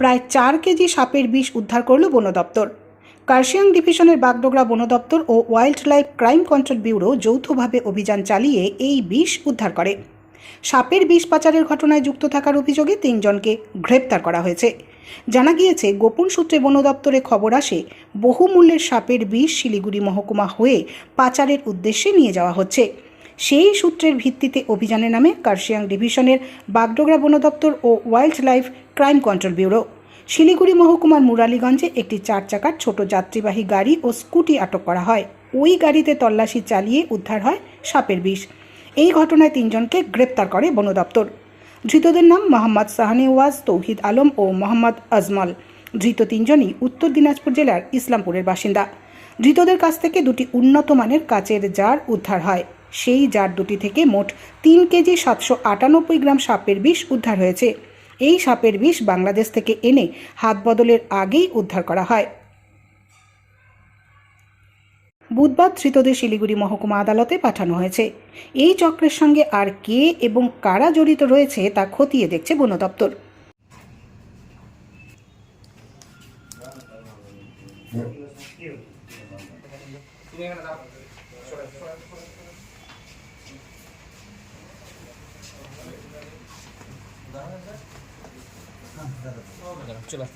প্রায় চার কেজি সাপের বিষ উদ্ধার করল বন দপ্তর। কার্শিয়াং ডিভিশনের বাগডোগরা বন দপ্তর ও wildlife crime control bureau যৌথভাবে অভিযান চালিয়ে এই বিষ উদ্ধার করে। সাপের বিষ পাচারের ঘটনায় যুক্ত থাকার অভিযোগে তিনজনকে গ্রেপ্তার করা হয়েছে। জানা গিয়েছে, গোপন সূত্রে বন দপ্তরে খবর আসে, বহুমূল্যের সাপের বিষ শিলিগুড়ি মহকুমা হয়ে পাচারের উদ্দেশ্যে নিয়ে যাওয়া হচ্ছে। সেই সূত্রের ভিত্তিতে অভিযানে নামে কার্শিয়াং ডিভিশনের বাগডোগরা বন দপ্তর ও wildlife crime control bureau. Siliguri মহকুমার মুরালীগঞ্জে একটি চার চাকার ছোট যাত্রীবাহী গাড়ি ও স্কুটি আটক করা হয়। ওই গাড়িতে তল্লাশি চালিয়ে উদ্ধার হয় সাপের বিষ। এই ঘটনায় তিনজনকে গ্রেপ্তার করে বন দপ্তর। ধৃতদের নাম মোহাম্মদ সাহানিওয়াজ তৌহিদ আলম ও মোহাম্মদ আজমল। ধৃত তিনজনই উত্তর দিনাজপুর জেলার ইসলামপুরের বাসিন্দা। ধৃতদের কাছ থেকে দুটি উন্নত মানের কাচের জার উদ্ধার হয়। সেই জার দুটি থেকে মোট তিন কেজি সাতশো আটানব্বই গ্রাম সাপের বিষ উদ্ধার হয়েছে। এই সাপের বিষ বাংলাদেশ থেকে এনে হাত বদলের আগেই উদ্ধার করা হয়। বুধবার ধৃতদের শিলিগুড়ি মহকুমা আদালতে পাঠানো হয়েছে। এই চক্রের সঙ্গে আর কে এবং কারা জড়িত রয়েছে তা খতিয়ে দেখছে বন দপ্তর। 看看这个